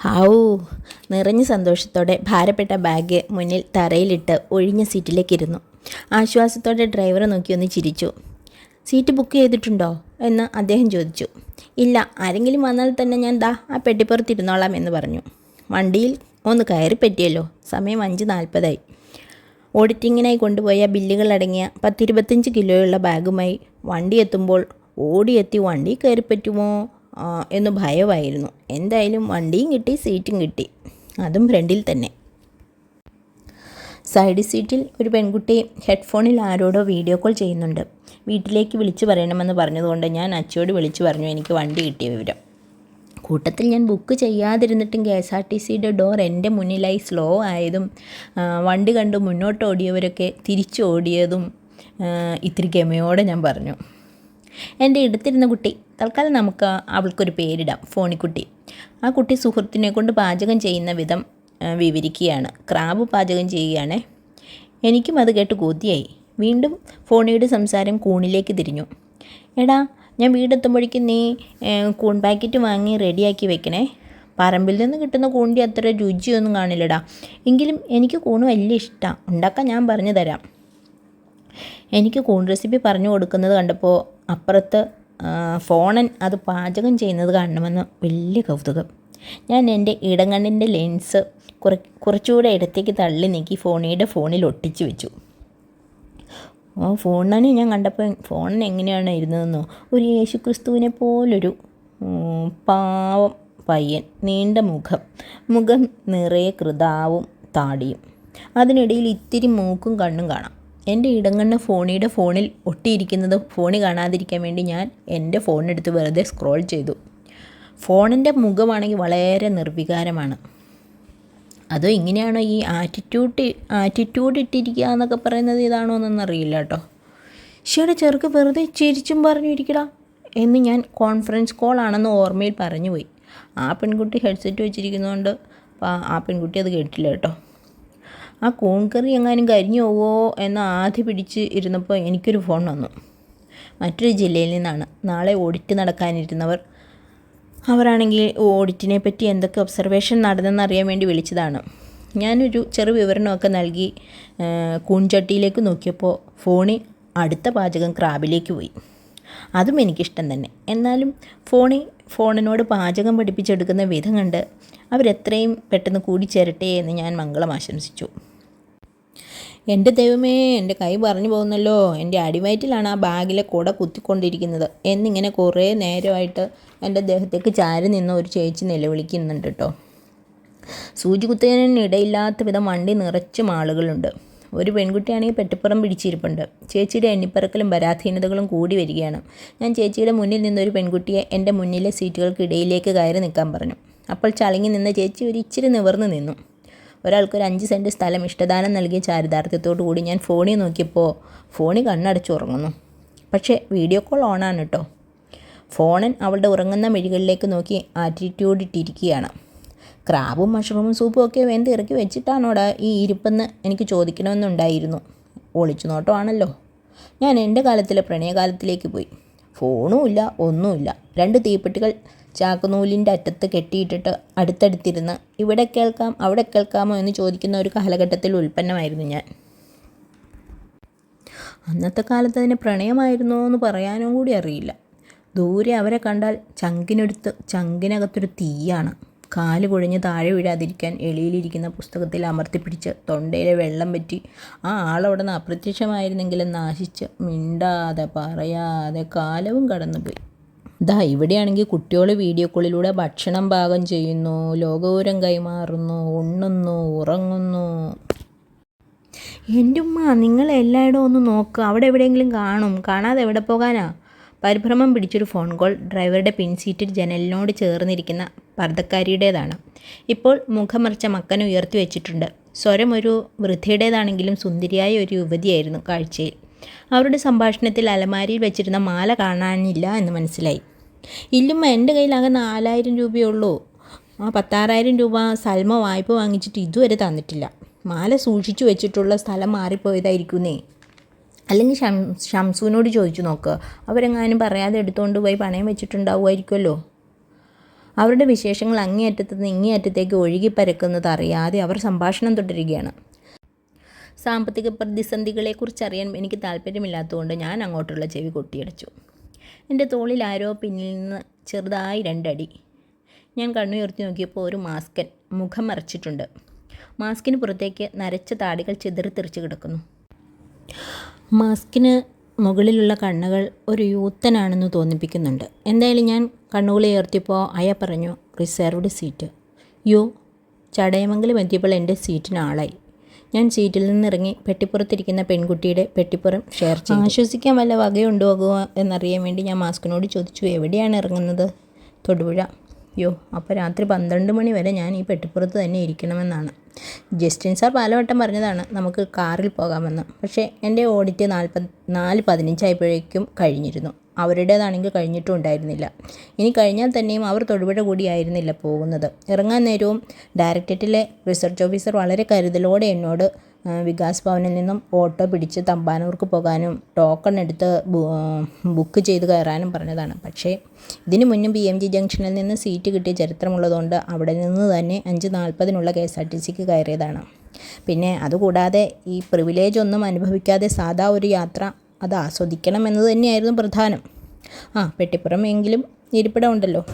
ഹാവൂ. നിറഞ്ഞ സന്തോഷത്തോടെ ഭാരപ്പെട്ട ബാഗ് മുന്നിൽ തറയിലിട്ട് ഒഴിഞ്ഞ സീറ്റിലേക്കിരുന്നു. ആശ്വാസത്തോടെ ഡ്രൈവറെ നോക്കി ഒന്ന് ചിരിച്ചു. സീറ്റ് ബുക്ക് ചെയ്തിട്ടുണ്ടോ? എന്ന് അദ്ദേഹം ചോദിച്ചു. ഇല്ല ആരെങ്കിലും വന്നാൽ തന്നെ ഞാൻ ദാ ആ പെട്ടിപ്പുറത്തിരുന്നോളാം എന്ന് പറഞ്ഞു. വണ്ടിയിൽ ഒന്ന് കയറി പറ്റിയല്ലോ. സമയം അഞ്ച് നാൽപ്പതായി. ഓഡിറ്റിങ്ങിനായി കൊണ്ടുപോയ ബില്ലുകളടങ്ങിയ പത്തിരുപത്തഞ്ച് കിലോയുള്ള ബാഗുമായി വണ്ടി എത്തുമ്പോൾ ഓടിയെത്തി വണ്ടി കയറി പറ്റുമോ? എന്ന് ഭയമായിരുന്നു. എന്തായാലും വണ്ടിയും കിട്ടി സീറ്റും കിട്ടി. അതും ഫ്രണ്ടിൽ തന്നെ. സൈഡ് സീറ്റിൽ ഒരു പെൺകുട്ടി ഹെഡ്ഫോണിൽ ആരോടോ വീഡിയോ കോൾ ചെയ്യുന്നുണ്ട്. വീട്ടിലേക്ക് വിളിച്ചു പറയണമെന്ന് പറഞ്ഞതുകൊണ്ട് ഞാൻ അച്ചയോട് വിളിച്ചു പറഞ്ഞു എനിക്ക് വണ്ടി കിട്ടിയ വിവരം. കൂട്ടത്തിൽ ഞാൻ ബുക്ക് ചെയ്യാതിരുന്നിട്ടും കെ എസ് ആർ ടി സിയുടെ ഡോർ എന്റെ മുന്നിലായി സ്ലോ ആയതും വണ്ടി കണ്ട് മുന്നോട്ട് ഓടിയവരൊക്കെ തിരിച്ചു ഓടിയതും ഇത്തിരി ഗമയോടെ ഞാൻ പറഞ്ഞു. എന്റെ എടുത്തിരുന്ന കുട്ടി തൽക്കാലം നമുക്ക് അവൾക്കൊരു പേരിടാം ഫോണിക്കുട്ടി ആ കുട്ടി സുഹൃത്തിനെ കൊണ്ട് പാചകം ചെയ്യുന്ന വിധം വിവരിക്കുകയാണ്. ക്രാബ് പാചകം ചെയ്യുകയാണ്. എനിക്കും അത് കേട്ട് കൊതിയായി. വീണ്ടും ഫോണിയുടെ സംസാരം കൂണിലേക്ക് തിരിഞ്ഞു. എടാ ഞാൻ വീടെത്തുമ്പോഴേക്കും നീ കൂൺ പാക്കറ്റ് വാങ്ങി റെഡിയാക്കി വെക്കണേ. പറമ്പിൽ നിന്ന് കിട്ടുന്ന കൂണിന്റെ അത്ര രുചിയൊന്നും കാണില്ലടാ. എങ്കിലും എനിക്ക് കൂണ് വലിയ ഇഷ്ടമാണ് ഉണ്ടാക്കാൻ ഞാൻ പറഞ്ഞു തരാം. എനിക്ക് കൂൺ റെസിപ്പി പറഞ്ഞു കൊടുക്കുന്നത് കണ്ടപ്പോൾ അപ്പുറത്ത് ഫോണൻ അത് പാചകം ചെയ്യുന്നത് കാണണമെന്ന് വലിയ കൗതുകം. ഞാൻ എന്റെ ഇടങ്ങണ്ണിന്റെ ലെൻസ് കുറ കുറച്ചുകൂടെ ഇടത്തേക്ക് തള്ളി നീക്കി ഫോണിയുടെ ഫോണിൽ ഒട്ടിച്ചു വെച്ചു. ആ ഫോണിനെ ഞാൻ കണ്ടപ്പോൾ ഫോണിന് എങ്ങനെയാണ് ഇരുന്നതെന്നോ ഒരു യേശുക്രിസ്തുവിനെ പോലൊരു പാവം പയ്യൻ നീണ്ട മുഖം മുഖം നിറയെ കൃതാവും താടിയും. അതിനിടയിൽ ഇത്തിരി മൂക്കും കണ്ണും കാണാം. എന്റെ ഇടങ്ങണ്ണ ഫോണിയുടെ ഫോണിൽ ഒട്ടിയിരിക്കുന്നത് ഫോണിൽ കാണാതിരിക്കാൻ വേണ്ടി ഞാൻ എന്റെ ഫോണെടുത്ത് വെറുതെ സ്ക്രോൾ ചെയ്തു. ഫോണിന്റെ മുഖമാണെങ്കിൽ വളരെ നിർവികാരമാണ്. അതോ ഇങ്ങനെയാണോ ഈ ആറ്റിറ്റ്യൂഡ് ആറ്റിറ്റ്യൂഡ് ഇട്ടിരിക്കുക എന്നൊക്കെ പറയുന്നത് ഇതാണോ എന്നൊന്നും അറിയില്ല കേട്ടോ. ശരി ചെറുക്ക് വെറുതെ ചിരിച്ചും പറഞ്ഞു ഇരിക്കടാ എന്ന് ഞാൻ കോൺഫറൻസ് കോൾ ആണെന്ന് ഓർമ്മയിൽ പറഞ്ഞു പോയി ആ പെൺകുട്ടി ഹെഡ്സെറ്റ് വെച്ചിരിക്കുന്നതുകൊണ്ട് ആ പെൺകുട്ടി അത് കേട്ടില്ല കേട്ടോ. ആ കൂൺകറി എങ്ങാനും കരിഞ്ഞു പോവോ എന്ന് ആധി പിടിച്ച് ഇരുന്നപ്പോൾ എനിക്കൊരു ഫോൺ വന്നു. മറ്റൊരു ജില്ലയിൽ നിന്നാണ്. നാളെ ഓഡിറ്റ് നടക്കാനിരുന്നവർ അവരാണെങ്കിൽ ഓഡിറ്റിനെ പറ്റി എന്തൊക്കെ ഒബ്സർവേഷൻ നടന്നെന്ന് അറിയാൻ വേണ്ടി വിളിച്ചതാണ്. ഞാനൊരു ചെറു വിവരണമൊക്കെ നൽകി കൂൺചട്ടിയിലേക്ക് നോക്കിയപ്പോൾ ഫോണിൽ അടുത്ത പാചകം ക്രാബിലേക്ക് പോയി. അതും എനിക്കിഷ്ടം തന്നെ. എന്നാലും ഫോണിൽ ഫോണിനോട് പാചകം പഠിപ്പിച്ചെടുക്കുന്ന വിധം കണ്ട് അവരെത്രയും പെട്ടെന്ന് കൂടിച്ചേരട്ടെ എന്ന് ഞാൻ മംഗളം ആശംസിച്ചു. എന്റെ ദൈവമേ എന്റെ കൈ പറഞ്ഞു പോകുന്നല്ലോ. എന്റെ അടിവയറ്റിലാണ് ആ ബാഗിലെ കുട കുത്തിക്കൊണ്ടിരിക്കുന്നത്. എന്നിങ്ങനെ കുറേ നേരമായിട്ട് എന്റെ ദേഹത്തേക്ക് ചാരി നിന്ന് ഒരു ചേച്ചി നിലവിളിക്കുന്നുണ്ട് കേട്ടോ. സൂചി കുത്തുന്നതിനിടയില്ലാത്ത വിധം വണ്ടി നിറച്ചും ആളുകളുണ്ട്. ഒരു പെൺകുട്ടിയാണെങ്കിൽ പെട്ടിപ്പുറം പിടിച്ചിരിപ്പുണ്ട്. ചേച്ചിയുടെ എണ്ണിപ്പറക്കലും പരാധീനതകളും കൂടി വരികയാണ്. ഞാൻ ചേച്ചിയുടെ മുന്നിൽ നിന്നൊരു പെൺകുട്ടിയെ എന്റെ മുന്നിലെ സീറ്റുകൾക്കിടയിലേക്ക് കയറി നിൽക്കാൻ പറഞ്ഞു. അപ്പോൾ ചളങ്ങി നിന്ന ചേച്ചി ഒരു ഇച്ചിരി നിവർന്നു നിന്നു. ഒരാൾക്ക് ഒരു അഞ്ച് സെന്റ് സ്ഥലം ഇഷ്ടദാനം നൽകിയ ചാരിതാർത്ഥ്യത്തോടു കൂടി ഞാൻ ഫോണിൽ നോക്കിയപ്പോൾ ഫോണിൽ കണ്ണടച്ചുറങ്ങുന്നു പക്ഷേ വീഡിയോ കോൾ ഓണാണ് കേട്ടോ. ഫോണൻ അവളുടെ ഉറങ്ങുന്ന മിഴികളിലേക്ക് നോക്കി ആറ്റിറ്റ്യൂഡ് ഇട്ടിരിക്കുകയാണ്. ക്രാബും മഷ്റൂമും സൂപ്പും ഒക്കെ വെന്ത് ഇറക്കി വെച്ചിട്ടാണോടാ ഈ ഇരിപ്പെന്ന് എനിക്ക് ചോദിക്കണമെന്നുണ്ടായിരുന്നു. ഒളിച്ചു നോട്ടമാണല്ലോ. ഞാൻ എന്റെ കാലത്തിലെ പ്രണയകാലത്തിലേക്ക് പോയി. ഫോണുമില്ല ഒന്നുമില്ല. രണ്ട് തീപ്പെട്ടികൾ ചാക്കുനൂലിന്റെ അറ്റത്ത് കെട്ടിയിട്ടിട്ട് അടുത്തടുത്തിരുന്ന് ഇവിടെ കേൾക്കാം അവിടെ കേൾക്കാമോ എന്ന് ചോദിക്കുന്ന ഒരു കാലഘട്ടത്തിൽ ഉൽപ്പന്നമായിരുന്നു ഞാൻ. അന്നത്തെ കാലത്ത് അതിന് പ്രണയമായിരുന്നോ എന്ന് പറയാനും കൂടി അറിയില്ല. ദൂരെ അവരെ കണ്ടാൽ ചങ്കിനടുത്ത് ചങ്കിനകത്തൊരു തീയാണ്. കാൽ കുഴഞ്ഞ് താഴെ വീഴാതിരിക്കാൻ എളിയിലിരിക്കുന്ന പുസ്തകത്തിൽ അമർത്തിപ്പിടിച്ച് തൊണ്ടയിലെ വെള്ളം പറ്റി ആ ആളവിടെ നിന്ന് അപ്രത്യക്ഷമായിരുന്നെങ്കിലും നാശിച്ച് മിണ്ടാതെ പറയാതെ കാലവും കടന്നുപോയി. ദാ ഇവിടെയാണെങ്കിൽ കുട്ടികൾ വീഡിയോ കോളിലൂടെ ഭക്ഷണം പാകം ചെയ്യുന്നു ലോകപൂരം കൈമാറുന്നു ഉണ്ണുന്നു ഉറങ്ങുന്നു. എന്റെ ഉമ്മ നിങ്ങൾ എല്ലായിടവും ഒന്ന് നോക്കുക അവിടെ എവിടെയെങ്കിലും കാണും. കാണാതെ എവിടെ പോകാനാ? പരിഭ്രമം പിടിച്ചൊരു ഫോൺ കോൾ ഡ്രൈവറുടെ പിൻസീറ്റിൽ ജനലിനോട് ചേർന്നിരിക്കുന്ന പർദ്ദക്കാരിയുടേതാണ്. ഇപ്പോൾ മുഖമറിച്ച മക്കൻ ഉയർത്തി വെച്ചിട്ടുണ്ട്. സ്വരം ഒരു വൃദ്ധയുടേതാണെങ്കിലും സുന്ദരിയായ ഒരു യുവതിയായിരുന്നു കാഴ്ചയിൽ. അവരുടെ സംഭാഷണത്തിൽ അലമാരിയിൽ വെച്ചിരുന്ന മാല കാണാനില്ല എന്ന് മനസ്സിലായി. ഇല്ലുമ്മ എന്റെ കയ്യിലാകെ നാലായിരം രൂപയേ ഉള്ളൂ. ആ പത്താറായിരം രൂപ സൽമ വായ്പ വാങ്ങിച്ചിട്ട് ഇതുവരെ തന്നിട്ടില്ല. മാല സൂക്ഷിച്ചു വെച്ചിട്ടുള്ള സ്ഥലം മാറിപ്പോയതായിരിക്കുന്നേ. അല്ലെങ്കിൽ ഷം ഷംസുവിനോട് ചോദിച്ചു നോക്ക്. അവരെങ്ങാനും പറയാതെ എടുത്തുകൊണ്ട് പോയി പണയം വെച്ചിട്ടുണ്ടാവുമായിരിക്കുമല്ലോ. അവരുടെ വിശേഷങ്ങൾ അങ്ങേയറ്റത്ത് നിന്ന് ഇങ്ങേയറ്റത്തേക്ക് ഒഴുകിപ്പരക്കുന്നത് അറിയാതെ അവർ സംഭാഷണം തുടരുകയാണ്. സാമ്പത്തിക പ്രതിസന്ധികളെക്കുറിച്ച് അറിയാൻ എനിക്ക് താല്പര്യമില്ലാത്തതുകൊണ്ട് ഞാൻ അങ്ങോട്ടുള്ള ചെവി കൊട്ടിയടച്ചു. എന്റെ തോളിൽ ആരോ പിന്നിൽ നിന്ന് ചെറുതായി രണ്ടടി. ഞാൻ കണ്ണുയർത്തി നോക്കിയപ്പോൾ ഒരു മാസ്കൻ മുഖം മറച്ചിട്ടുണ്ട്. മാസ്കിന് പുറത്തേക്ക് നരച്ച താടികൾ ചിതറിത്തെറിച്ച് കിടക്കുന്നു. മാസ്കിന് മുകളിലുള്ള കണ്ണുകൾ ഒരു യൂത്തനാണെന്ന് തോന്നിപ്പിക്കുന്നുണ്ട്. എന്തായാലും ഞാൻ കണ്ണുകളെ ഉയർത്തിയപ്പോൾ അയ പറഞ്ഞു റിസർവ്ഡ് സീറ്റ്. യോ ചടയമംഗലം എത്തിയപ്പോൾ എന്റെ സീറ്റിന് ആളായി. ഞാൻ സീറ്റിൽ നിന്നിറങ്ങി പെട്ടിപ്പുറത്തിരിക്കുന്ന പെൺകുട്ടിയുടെ പെട്ടിപ്പുറം ഷെയർ ചെയ്തു. ആശ്വസിക്കാൻ വല്ല വകയുണ്ടോ എന്നറിയാൻ വേണ്ടി ഞാൻ മാസ്കിനോട് ചോദിച്ചു എവിടെയാണ് ഇറങ്ങുന്നത്? തൊടുപുഴ. യോ അപ്പോൾ രാത്രി പന്ത്രണ്ട് മണി വരെ ഞാൻ ഈ പെട്ടിപ്പുറത്ത് തന്നെ ഇരിക്കണമെന്നാണ്. ജസ്റ്റിൻ സാർ പലവട്ടം പറഞ്ഞതാണ് നമുക്ക് കാറിൽ പോകാമെന്ന്. പക്ഷേ എന്റെ ഓഡിറ്റ് നാൽപ്പത് നാല് പതിനഞ്ചായപ്പോഴേക്കും കഴിഞ്ഞിരുന്നു. അവരുടേതാണെങ്കിൽ കഴിഞ്ഞിട്ടും ഉണ്ടായിരുന്നില്ല. ഇനി കഴിഞ്ഞാൽ തന്നെയും അവർ തൊടുപുഴ കൂടിയായിരുന്നില്ല പോകുന്നത്. ഇറങ്ങാൻ നേരവും ഡയറക്ടറേറ്റിലെ റിസർച്ച് ഓഫീസർ വളരെ കരുതലോടെ എന്നോട് വികാസ് ഭവനിൽ നിന്നും ഓട്ടോ പിടിച്ച് തമ്പാനൂർക്ക് പോകാനും ടോക്കൺ എടുത്ത് ബുക്ക് ചെയ്ത് കയറാനും പറഞ്ഞതാണ്. പക്ഷേ ഇതിനു മുന്നും പി എം ജി ജംഗ്ഷനിൽ നിന്ന് സീറ്റ് കിട്ടിയ ചരിത്രമുള്ളതുകൊണ്ട് അവിടെ നിന്ന് തന്നെ അഞ്ച് നാൽപ്പതിനുള്ള കെ എസ് ആർ ടി സിക്ക് കയറിയതാണ്. പിന്നെ അതുകൂടാതെ ഈ പ്രിവിലേജ് ഒന്നും അനുഭവിക്കാതെ സാധാ ഒരു യാത്ര അത് ആസ്വദിക്കണം എന്നത് തന്നെയായിരുന്നു പ്രധാനം. ആ പെട്ടിപ്പുറം എങ്കിലും ഇരിപ്പിടം ഉണ്ടല്ലോ.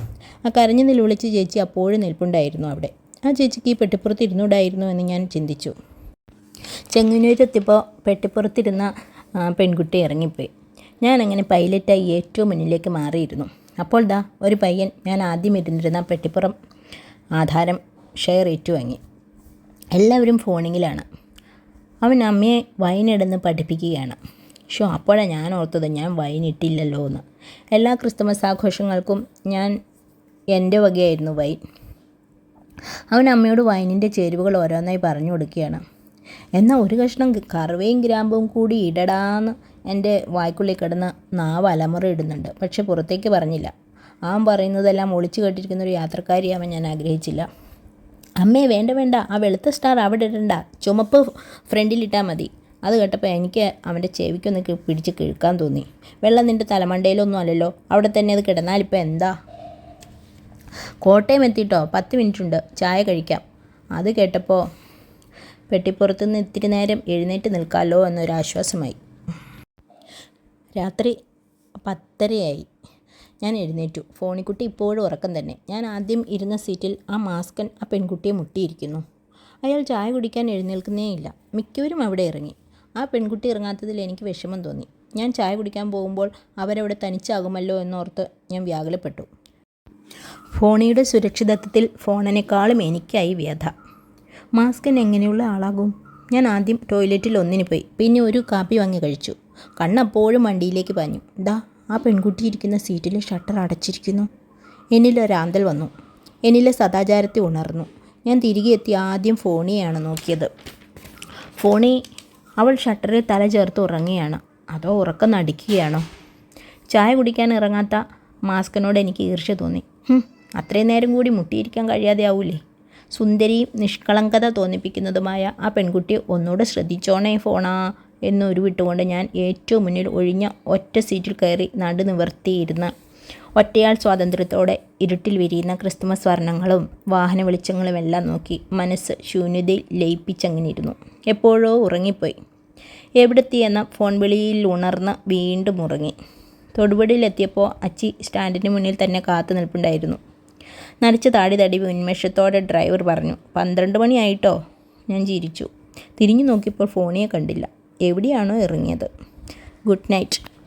ആ കരഞ്ഞു നിലവിളിച്ച് ചേച്ചി അപ്പോഴും നിൽപ്പുണ്ടായിരുന്നു അവിടെ. ആ ചേച്ചിക്ക് ഈ പെട്ടിപ്പുറത്ത് ഇരുന്നൂടായിരുന്നു എന്ന് ഞാൻ ചിന്തിച്ചു. ചെങ്ങന്നൂരെത്തിയപ്പോൾ പെട്ടിപ്പുറത്തിരുന്ന പെൺകുട്ടി ഇറങ്ങിപ്പോയി. ഞാൻ അങ്ങനെ പൈലറ്റായി ഏറ്റവും മുന്നിലേക്ക് മാറിയിരുന്നു. അപ്പോൾ ദാ ഒരു പയ്യൻ ഞാൻ ആദ്യം ഇരുന്നിരുന്ന പെട്ടിപ്പുറം ആധാരം ഷെയർ ഏറ്റു വാങ്ങി. എല്ലാവരും ഫോണിങ്ങിലാണ്. അവൻ അമ്മയെ വൈനിടുന്ന് പഠിപ്പിക്കുകയാണ്. ഷോ അപ്പോഴാണ് ഞാൻ ഓർത്തത് ഞാൻ വൈനിട്ടില്ലല്ലോ എന്ന്. എല്ലാ ക്രിസ്തുമസ് ആഘോഷങ്ങൾക്കും ഞാൻ എന്റെ വകയായിരുന്നു വൈൻ. അവൻ അമ്മയോട് വൈനിന്റെ ചേരുവകൾ ഓരോന്നായി പറഞ്ഞു കൊടുക്കുകയാണ്. എന്നാൽ ഒരു കഷ്ണം കറുവയും ഗ്രാമ്പും കൂടി ഇടടാന്ന് എന്റെ വായ്ക്കുള്ളിൽ കിടന്ന് നാവ് അലമുറ ഇടുന്നുണ്ട്. പക്ഷെ പുറത്തേക്ക് പറഞ്ഞില്ല. അവൻ പറയുന്നതെല്ലാം ഒളിച്ചു കേട്ടിരിക്കുന്ന ഒരു യാത്രക്കാരിയാവാൻ ഞാൻ ആഗ്രഹിച്ചില്ല. അമ്മേ വേണ്ട വേണ്ട. ആ വെളുത്ത സ്റ്റാർ അവിടെ ഇടണ്ട. ചുമപ്പ് ഫ്രണ്ടിലിട്ടാൽ മതി. അത് കേട്ടപ്പോൾ എനിക്ക് അവന്റെ ചെവിക്കൊന്ന് പിടിച്ച് കിഴുക്കാൻ തോന്നി. വെള്ളം നിന്റെ തലമണ്ടയിലൊന്നും അല്ലല്ലോ. അവിടെ തന്നെ അത് കിടന്നാലിപ്പോൾ എന്താ? കോട്ടയം എത്തിയിട്ടോ പത്ത് മിനിറ്റ് ഉണ്ട് ചായ കഴിക്കാം. അത് കേട്ടപ്പോൾ പെട്ടിപ്പുറത്ത് നിന്ന് ഇത്തിരി നേരം എഴുന്നേറ്റ് നിൽക്കാമല്ലോ എന്നൊരാശ്വാസമായി. രാത്രി പത്തരയായി. ഞാൻ എഴുന്നേറ്റു. ഫോണിക്കുട്ടി ഇപ്പോഴും ഉറക്കം തന്നെ. ഞാൻ ആദ്യം ഇരുന്ന സീറ്റിൽ ആ മാസ്കൻ ആ പെൺകുട്ടിയെ മുട്ടിയിരിക്കുന്നു. അയാൾ ചായ കുടിക്കാൻ എഴുന്നേൽക്കുന്നേയില്ല മിക്കവരും അവിടെ ഇറങ്ങി. ആ പെൺകുട്ടി ഇറങ്ങാത്തതിൽ എനിക്ക് വിഷമം തോന്നി. ഞാൻ ചായ കുടിക്കാൻ പോകുമ്പോൾ അവരവിടെ തനിച്ചാകുമല്ലോ എന്നോർത്ത് ഞാൻ വ്യാകുലപ്പെട്ടു. ഫോണിയുടെ സുരക്ഷിതത്വത്തിൽ ഫോണിനേക്കാളും എനിക്കായി വ്യഥ. മാസ്കൻ എങ്ങനെയുള്ള ആളാകും? ഞാൻ ആദ്യം ടോയ്ലറ്റിൽ ഒന്നിന് പോയി പിന്നെ ഒരു കാപ്പി വാങ്ങി കഴിച്ചു. കണ്ണപ്പോഴും വണ്ടിയിലേക്ക് പാഞ്ഞു. ദാ ആ പെൺകുട്ടി ഇരിക്കുന്ന സീറ്റിലെ ഷട്ടർ അടച്ചിരിക്കുന്നു. എന്നിലൊരാന്തൽ വന്നു. എന്നിലെ സദാചാരത്തെ ഉണർന്നു. ഞാൻ തിരികെ എത്തി ആദ്യം ഫോണിയാണ് നോക്കിയത്. ഫോണി അവൾ ഷട്ടറിൽ തല ചേർത്ത് ഉറങ്ങുകയാണ്. അതോ ഉറക്കം നടിക്കുകയാണോ? ചായ കുടിക്കാൻ ഇറങ്ങാത്ത മാസ്കനോട് എനിക്ക് ഈർഷ്യ തോന്നി. അത്രയും നേരം കൂടി മുട്ടിയിരിക്കാൻ കഴിയാതെ ആവൂലേ സുന്ദരിയും നിഷ്കളങ്കത തോന്നിപ്പിക്കുന്നതുമായ ആ പെൺകുട്ടി ഒന്നുകൂടെ ശ്രദ്ധിച്ചോണേ ഫോണാ എന്നൊരു വിട്ടുകൊണ്ട് ഞാൻ ഏറ്റവും മുന്നിൽ ഒഴിഞ്ഞ ഒറ്റ സീറ്റിൽ കയറി നടു നിവർത്തിയിരുന്ന് ഒറ്റയാൾ സ്വാതന്ത്ര്യത്തോടെ ഇരുട്ടിൽ വിരിയുന്ന ക്രിസ്തുമസ് വർണങ്ങളും വാഹന വെളിച്ചങ്ങളും എല്ലാം നോക്കി മനസ്സ് ശൂന്യതയിൽ ലയിപ്പിച്ചങ്ങനിരുന്നു. എപ്പോഴോ ഉറങ്ങിപ്പോയി. എവിടെത്തിയെന്ന ഫോൺ വിളിയിൽ ഉണർന്ന് വീണ്ടും ഉറങ്ങി. തൊടുപടിയിലെത്തിയപ്പോൾ അച്ചി സ്റ്റാൻഡിന് മുന്നിൽ തന്നെ കാത്തു നിൽപ്പുണ്ടായിരുന്നു. നരച്ച് താടി തടി ഉന്മേഷത്തോടെ ഡ്രൈവർ പറഞ്ഞു പന്ത്രണ്ട് മണിയായിട്ടോ ഞാൻ ചിരിച്ചു. തിരിഞ്ഞു നോക്കിയപ്പോൾ ഫോണിയെ കണ്ടില്ല. എവിടെയാണോ ഇറങ്ങിയത്. Good night.